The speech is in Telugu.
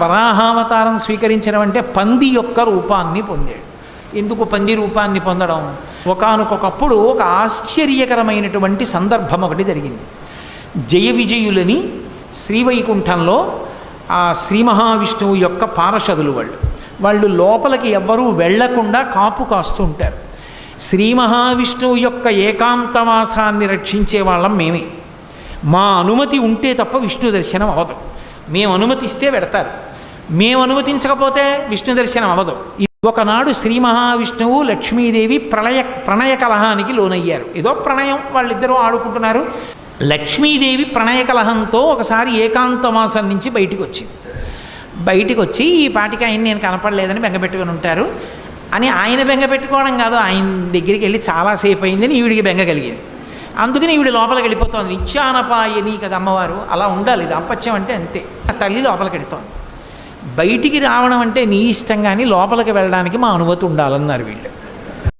వరాహావతారం స్వీకరించడం అంటే పంది యొక్క రూపాన్ని పొందాడు. ఎందుకు పంది రూపాన్ని పొందడం? ఒకనకొకప్పుడు ఒక ఆశ్చర్యకరమైనటువంటి సందర్భం ఒకటి జరిగింది. జయ విజయులని శ్రీవైకుంఠంలో ఆ శ్రీ మహావిష్ణువు యొక్క పారషదులు వాళ్ళు. వాళ్ళు లోపలికి ఎవ్వరూ వెళ్ళకుండా కాపు కాస్తూ ఉంటారు శ్రీ మహావిష్ణువు యొక్క ఏకాంతవాసాన్ని రక్షించే వాళ్ళం మేమే. మా అనుమతి ఉంటే తప్ప విష్ణు దర్శనం అవదు మేము అనుమతిస్తే పెడతారు. మేము అనుమతించకపోతే విష్ణు దర్శనం అవ్వదు. ఒకనాడు శ్రీ మహావిష్ణువు లక్ష్మీదేవి ప్రళయ ప్రణయ కలహానికి లోనయ్యారు. ఏదో ప్రణయం వాళ్ళిద్దరూ ఆడుకుంటున్నారు. లక్ష్మీదేవి ప్రణయ కలహంతో ఒకసారి ఏకాంతమాసం నుంచి బయటికి వచ్చింది బయటికి వచ్చి ఈ పాటికి ఆయన నేను కనపడలేదని బెంగపెట్టుకుని ఉంటారు. అని ఆయన బెంగ పెట్టుకోవడం కాదు ఆయన దగ్గరికి వెళ్ళి చాలాసేపు అయిందని ఈవిడికి బెంగ కలిగింది. అందుకని ఈవిడ లోపలికి వెళ్ళిపోతుంది. నిత్యానపాయని కదా అమ్మవారు. అలా ఉండాలి. దాంపత్యం అంటే అంతే. ఆ తల్లి లోపలికి వెళుతోంది. బయటికి రావడం అంటే నీ ఇష్టం కానీ లోపలికి వెళ్ళడానికి మా అనుమతి ఉండాలన్నారు వీళ్ళు.